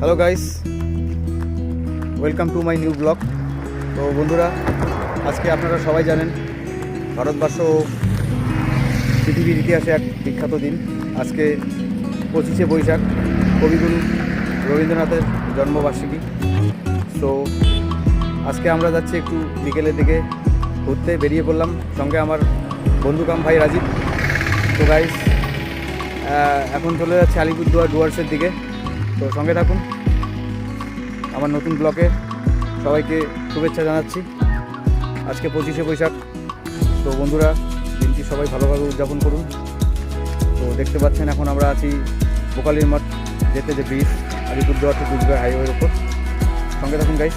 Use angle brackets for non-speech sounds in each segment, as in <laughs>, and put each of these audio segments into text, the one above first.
Hello guys welcome to my new blog তো বন্ধুরা, আজকে আপনারা সবাই জানেন, ভারতবর্ষ পৃথিবীর ইতিহাসে এক বিখ্যাত দিন। আজকে পঁচিশে বৈশাখ, কবিগুরু রবীন্দ্রনাথের জন্মবার্ষিকী। তো আজকে আমরা যাচ্ছি একটু বিকেলের দিকে ঘুরতে, বেরিয়ে পড়লাম। সঙ্গে আমার বন্ধুকাম ভাই রাজীব। তো গাইস এখন চলে যাচ্ছে আলিপুরদুয়ার ডুয়ার্সের দিকে। তো সঙ্গে থাকুন। আমার নতুন ব্লকে সবাইকে শুভেচ্ছা জানাচ্ছি। আজকে পঁচিশে বৈশাখ। তো বন্ধুরা, দিনটি সবাই ভালোভাবে উদযাপন করুন। তো দেখতে পাচ্ছেন, এখন আমরা আছি বোকালির মাঠ, যেতে যে ব্রিজ আলিপুরদুয়ার টু কুচবিহার হাইওয়ের ওপর সঙ্গে থাকুন গাইস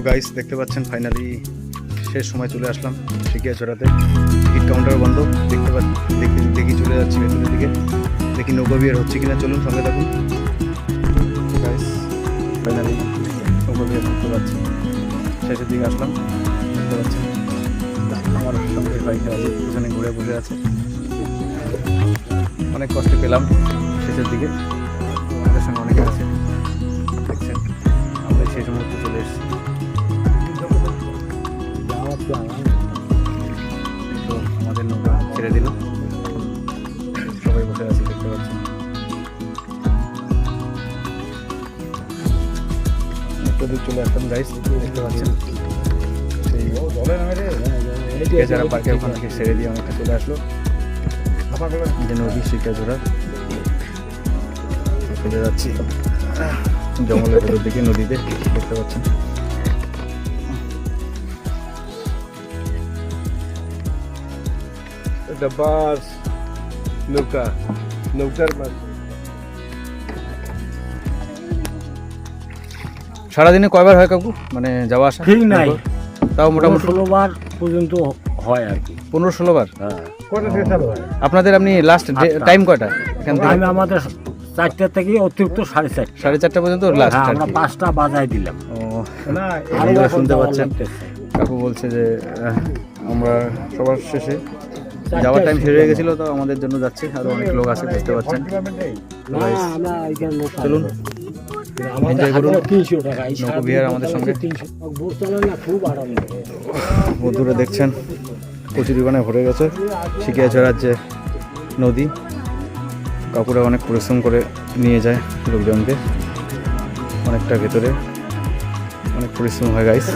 তো গাইস দেখতে পাচ্ছেন ফাইনালি শেষ সময় চলে আসলাম শিখিয়া চড়াতে টিকিট কাউন্টার বন্ধ, দেখতে পাচ্ছি দেখি দেখি চলে যাচ্ছি ভেতরের দিকে। দেখি নৌকা বিয়ার হচ্ছে কিনা, চলুন সঙ্গে থাকুন। গাইস ফাইনালি নৌকা বিয়ার দেখতে পাচ্ছি শেষের দিকে আসলাম, দেখতে পাচ্ছেন। আমার সঙ্গে বাইকটা আছে, পিছনে ঘুরে বসে আছে। অনেক কষ্টে পেলাম শেষের দিকে। আমাদের সঙ্গে অনেকে আছে, দেখছেন। আমরা শেষ মুহূর্তে চলে এসেছি। চলে আসলাম গাইস দেখতে পাচ্ছেন? সেই পার্কের ওখান থেকে ছেড়ে দিয়ে অনেকটা চলে আসলো। যে নদী শিকাজোড়া চলে যাচ্ছি। জঙ্গলের ভেতর দিকে নদীতে দেখতে পাচ্ছেন। এটা বাস নৌকা নৌকার সারাদিনে কয়বার হয় কাকু? মানে যাওয়া আসা? ঠিক নাই। তাও মোটামুটি। ষোলোবার পর্যন্ত হয় আর কি। পনেরো ষোলো বার? হ্যাঁ। হয়? আপনাদের আপনি লাস্ট। টাইম কয়টা? এখান থেকে? আমি আমাদের চারটা থেকে অতিরিক্ত সাড়ে চারটা। সাড়ে চারটা পর্যন্ত লাস্ট হ্যাঁ, আমরা পাঁচটা বাজাই দিলাম। ও। আপনারা শুনতে পাচ্ছেন কাকু বলছে যে আমরা সবার শেষে যাওয়ার টাইম শেষ হয়ে গেছিল তো আমাদের জন্য যাচ্ছে। আরও অনেক লোক আছে দেখতে পাচ্ছেন না, আমরা এখানে নৌকা চলুন। আমাদের করুন। নৌকো বিহার সঙ্গে। বন্ধুরা দেখছেন কচুরিপানে ভরে গেছে। শিকিয়াছড়ার যে নদী। কাকুরা অনেক পরিশ্রম করে নিয়ে যায় লোকজনকে। অনেকটা ভেতরে। অনেক পরিশ্রম হয় গাইস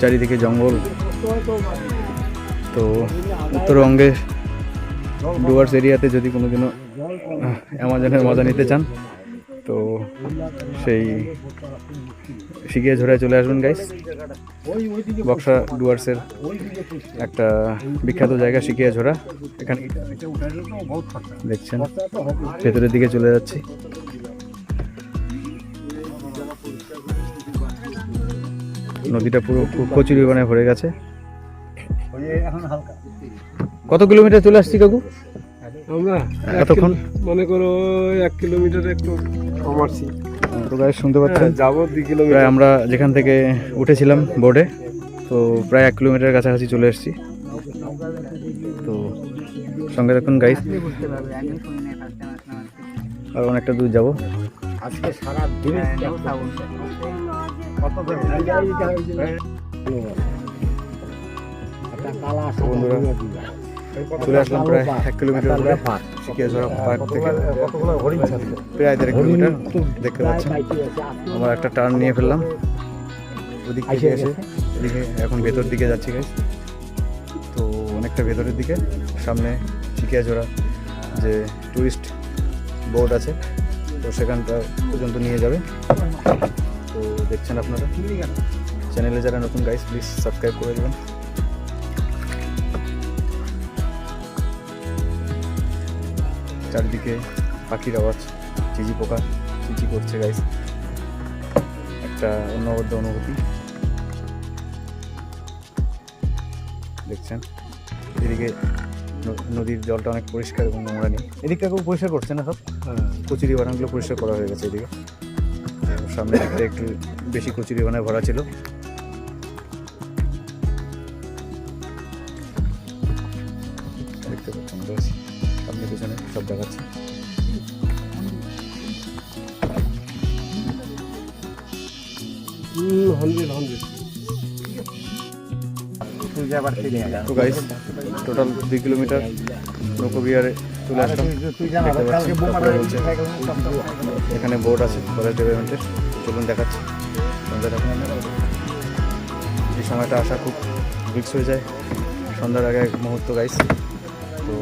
চারিদিকে জঙ্গল। তো উত্তরবঙ্গের ডুয়ার্স এরিয়াতে যদি কোনো দিনও আহ, অ্যামাজনের মজা নিতে চান, তো সেই শিখিয়ে ঝোড়ায় চলে আসবেন গাইস বক্সা ডুয়ার্সের একটা বিখ্যাত জায়গা শিখিয়ে ঝোড়া এখানে দেখছেন, ভেতরের দিকে চলে যাচ্ছি। নদীটা পুরো কচুরি বানায় ভরে গেছে। কত কিলোমিটার চলে আসছি, কাকু? আমরা এতক্ষণ? মনে করো এক কিলোমিটার একটু তো গাইস শুনতে পাচ্ছেন? যাব দুই প্রায় আমরা যেখান থেকে উঠেছিলাম বোর্ডে তো প্রায় এক কিলোমিটার কাছাকাছি চলে এসেছি। তো সঙ্গে দেখুন গাইস। আর অনেকটা দূর যাব। আজকে সারা দিন একটা বন্ধুরা, চলে আসলাম প্রায় এক কিলোমিটার একটা উপরে পার্ক থেকে। প্রায় দেড় কিলোমিটার দেখতে পাচ্ছেন। আপনি আমরা একটা টার্ন নিয়ে ফেললাম। ওদিক থেকে এসে এদিকে এখন ভেতর দিকে যাচ্ছি তো অনেকটা ভেতরের দিকে সামনে চিকিয়াজোড়া যে টুরিস্ট বোর্ড আছে তো সেখানটা পর্যন্ত নিয়ে যাবে। তো দেখছেন আপনারা? চ্যানেলে যারা নতুন গাইস প্লিজ সাবস্ক্রাইব করে দেবেন। চারিদিকে পাখির আওয়াজ চিজি পোকা চিচি করছে গাইস একটা অন্যবদ্ধ অনুভূতি। দেখছেন? এদিকে নদীর জলটা অনেক পরিষ্কার এবং নোংরা নেই। এদিকটা কেউ পরিষ্কার করছে না সব? কচুরি বানানগুলো পরিষ্কার করা হয়ে গেছে এদিকে। সামনে একটু বেশি কচুরি বানায় ভরা ছিল। গাইস টোটাল দুই কিলোমিটার নৌকো বিহারে চলে আসলাম। এখানে বোর্ড আছে ফরেস্ট ডিপার্টমেন্টের চলুন দেখাচ্ছি এই সময়টা আসা খুব রিক্স হয়ে যায়। সন্ধ্যার আগে এক মুহূর্ত গাইস তো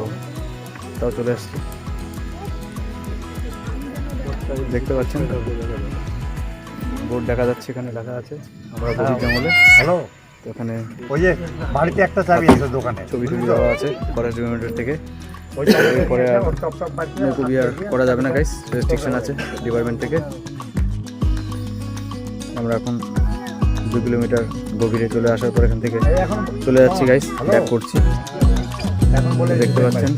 তাও চলে আসছি। দেখতে পাচ্ছেন? বোর্ড দেখা যাচ্ছে এখানে লেখা আছে। আমরা বলি জঙ্গলে। হ্যালো তো এখানে ওই যে বাড়িতে একটা চাবি আছে দোকানে। ছবি টবি দেওয়া আছে ফরেস্ট ডিপার্টমেন্টের থেকে। এরপরে আর বিহার করা যাবে না গাইস রেস্ট্রিকশন আছে ডিপার্টমেন্ট থেকে। আমরা এখন দু কিলোমিটার গভীরে চলে আসার পর এখান থেকে চলে যাচ্ছি গাইস ব্যাক করছি। এখন বলে দেখতে পাচ্ছেন?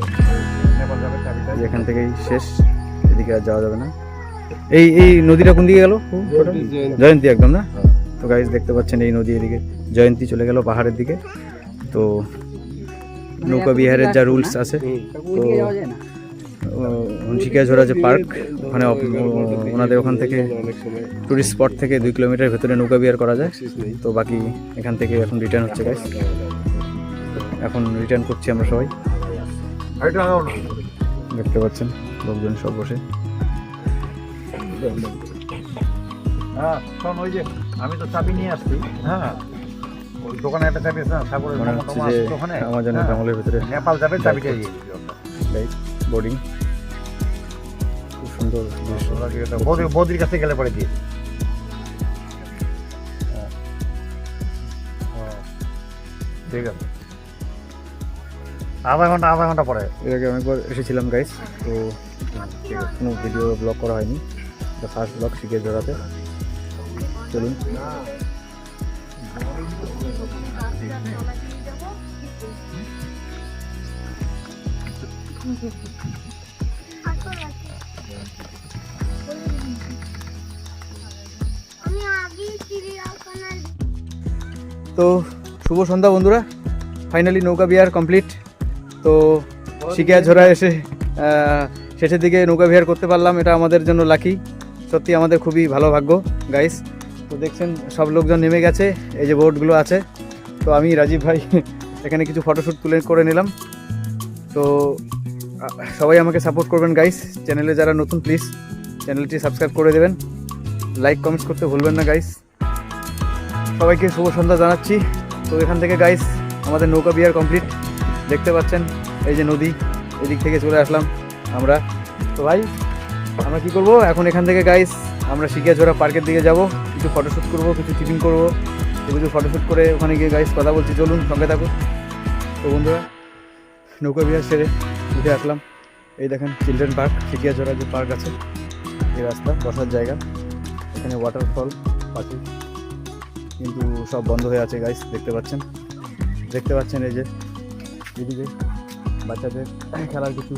এখান থেকেই শেষ। এদিকে আর যাওয়া যাবে না। এই এই নদীটা কোন দিকে গেল? জয়ন্তী একদম না? তো গাইস দেখতে পাচ্ছেন এই নদী এদিকে। জয়ন্তী চলে গেল পাহাড়ের দিকে। তো নৌকা বিহারের যা রুলস আছে তো হনসিকিয়া ঝোড়া যে পার্ক ওখানে ওনাদের ওখান থেকে টুরিস্ট স্পট থেকে দুই কিলোমিটার ভেতরে নৌকা বিহার করা যায়। তো বাকি এখান থেকে এখন রিটার্ন হচ্ছে গাইস এখন রিটার্ন করছি আমরা সবাই। দেখতে পাচ্ছেন লোকজন সব বসে। হ্যাঁ শোন ওই যে আমি তো চাবি নিয়ে আসছি হ্যাঁ। ওই দোকানে একটা চাবি আছে না সাগরের মোমো হচ্ছে টোমো যে আছে তো ওখানে আমাজনের হ্যাঁ। জঙ্গলের ভেতরে নেপাল যাবে চাবিটা দিয়ে বোর্ডিং খুব সুন্দর দৃশ্য। বৌদির বৌদির কাছে গেলে পরে দিয়ে ঠিক আছে। আধা ঘণ্টা আধা ঘণ্টা পরে। এর আগে অনেকবার এসেছিলাম গাইস তো কোনো ভিডিও ব্লগ করা হয়নি। এটা ফার্স্ট ব্লগ শিখে জোড়াতে চলুন তো শুভ সন্ধ্যা বন্ধুরা। ফাইনালি নৌকা বিহার কমপ্লিট তো শিকিয়া ঝোড়া এসে শেষের দিকে নৌকা বিহার করতে পারলাম, এটা আমাদের জন্য লাকি সত্যি আমাদের খুবই ভালো ভাগ্য গাইস তো দেখছেন, সব লোকজন নেমে গেছে, এই যে বোর্ডগুলো আছে। তো আমি, রাজীব ভাই, <laughs> এখানে কিছু ফটোশ্যুট তুলে করে নিলাম। তো সবাই আমাকে সাপোর্ট করবেন গাইস চ্যানেলে যারা নতুন প্লিজ চ্যানেলটি সাবস্ক্রাইব করে দেবেন। লাইক কমেন্টস করতে ভুলবেন না গাইস সবাইকে শুভ সন্ধ্যা জানাচ্ছি। তো এখান থেকে গাইস আমাদের নৌকা বিহার কমপ্লিট দেখতে পাচ্ছেন, এই যে নদী, এদিক থেকে চলে আসলাম আমরা। তো ভাই আমরা কি করব? এখন এখান থেকে গাইস আমরা শিখিয়াঝোড়া পার্কের দিকে যাব। কিছু ফটোশ্যুট করব, কিছু টিফিন করব। কিছু ফটোশ্যুট করে ওখানে গিয়ে গাইস কথা বলছি। চলুন, সঙ্গে থাকুন। তো বন্ধুরা, নৌকা বিহার সেরে উঠে আসলাম। এই দেখেন চিলড্রেন পার্ক শিখিয়াঝোড়া যে পার্ক আছে, এই রাস্তা, বসার জায়গা। এখানে ওয়াটারফল পাখি। কিন্তু সব বন্ধ হয়ে আছে গাইস দেখতে পাচ্ছেন? দেখতে পাচ্ছেন এই যে, এদিকে বাচ্চাদের খেলার কিছু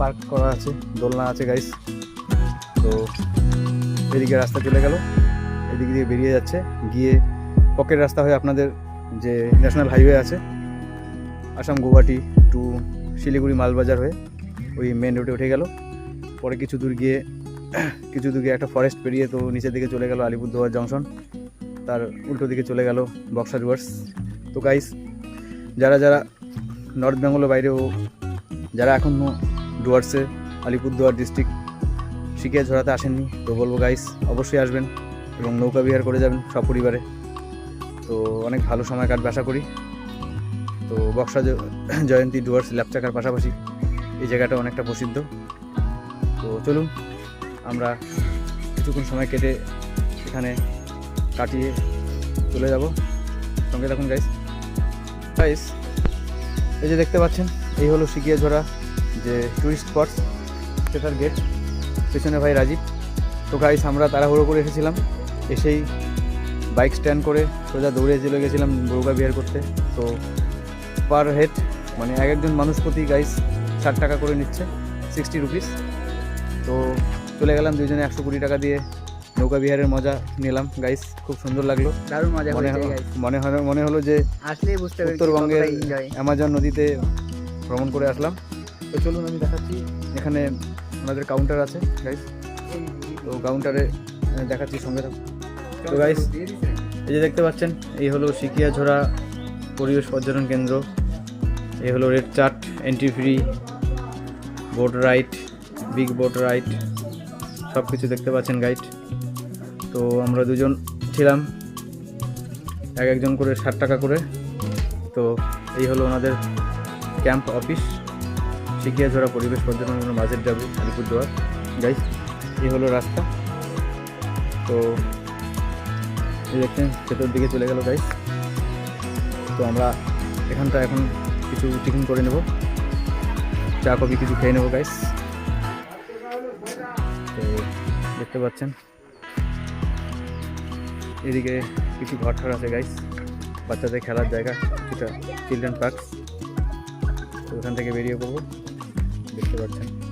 পার্ক করা আছে, দোলনা আছে গাইস তো এদিকে রাস্তা চলে গেল। এদিক দিয়ে বেরিয়ে যাচ্ছে। গিয়ে পকেট রাস্তা হয়ে আপনাদের যে ন্যাশনাল হাইওয়ে আছে, আসাম গুয়াহাটি টু শিলিগুড়ি মালবাজার হয়ে ওই মেন রোডে উঠে গেল। পরে কিছু দূর গিয়ে, কিছু দূর গিয়ে একটা ফরেস্ট পেরিয়ে তো নিচের দিকে চলে গেল আলিপুরদুয়ার জংশন তার উল্টো দিকে চলে গেল বক্সা রিভার্স। তো গাইস যারা যারা নর্থ বেঙ্গলের বাইরেও, যারা এখনও ডুয়ার্সে আলিপুরদুয়ার ডিস্ট্রিক্ট শিখিয়া ঝরাতে আসেননি, তো বলব গাইস অবশ্যই আসবেন এবং নৌকা বিহার করে যাবেন সপরিবারে তো অনেক ভালো সময় কাটবে আশা করি। তো বক্সা <clears throat> জয়ন্তী ডুয়ার্স ল্যাপচাকার পাশাপাশি এই জায়গাটা অনেকটা প্রসিদ্ধ। তো চলুন, আমরা কিছুক্ষণ সময় কেটে এখানে কাটিয়ে চলে যাব। সঙ্গে থাকুন গাইস গাইস এই যে দেখতে পাচ্ছেন, এই হলো শিকিয়া ঝোড়া যে টুরিস্ট স্পটস সেটার গেট পেছনে ভাই রাজীব। তো গাইস আমরা তাড়াহুড়ো করে এসেছিলাম। এসেই বাইক স্ট্যান্ড করে সোজা দৌড়ে চলে গেছিলাম নৌকা বিহার করতে। তো পার হেড মানে এক একজন মানুষ প্রতি গাইস ষাট টাকা করে নিচ্ছে সিক্সটি রুপিস তো চলে গেলাম দুজনে একশো কুড়ি টাকা দিয়ে নৌকা বিহারের মজা নিলাম। গাইস খুব সুন্দর লাগল। দারুণ মজা মনে হলো মনে হলো মনে হলো যে আসলেই বুঝতে উত্তরবঙ্গের অ্যামাজন নদীতে ভ্রমণ করে আসলাম। তো চলুন আমি দেখাচ্ছি। এখানে আমাদের কাউন্টার আছে গাইস তো কাউন্টারে দেখাচ্ছি সঙ্গে থাকুন। তো গাইস এই যে দেখতে পাচ্ছেন, এই হলো সিকিয়া ঝোড়া পরিবেশ পর্যটন কেন্দ্র। এই হলো rate chart entry free boat ride big boat ride সব কিছু দেখতে পাচ্ছেন গাইড তো আমরা দুজন ছিলাম, এক একজন করে ষাট টাকা করে। তো এই হলো ওনাদের ক্যাম্প অফিস শিখিয়াঝোড়া পরিবেশ পর্যটন বাজেট যাবে আলিপুরদুয়ার। গাইস এই হলো রাস্তা। তো দেখছেন, ভেতর দিকে চলে গেল গাইস তো আমরা এখানটা এখন কিছু টিফিন করে নেব। চা, কফি কিছু খেয়ে নেব গাইস তো দেখতে পাচ্ছেন। এদিকে কিছু ঘর ঠর আছে গাইস বাচ্চাদের খেলার জায়গা কিছুটা চিলড্রেন পার্ক তো ওখান থেকে বেরিয়ে পড়ব। দেখতে পাচ্ছেন।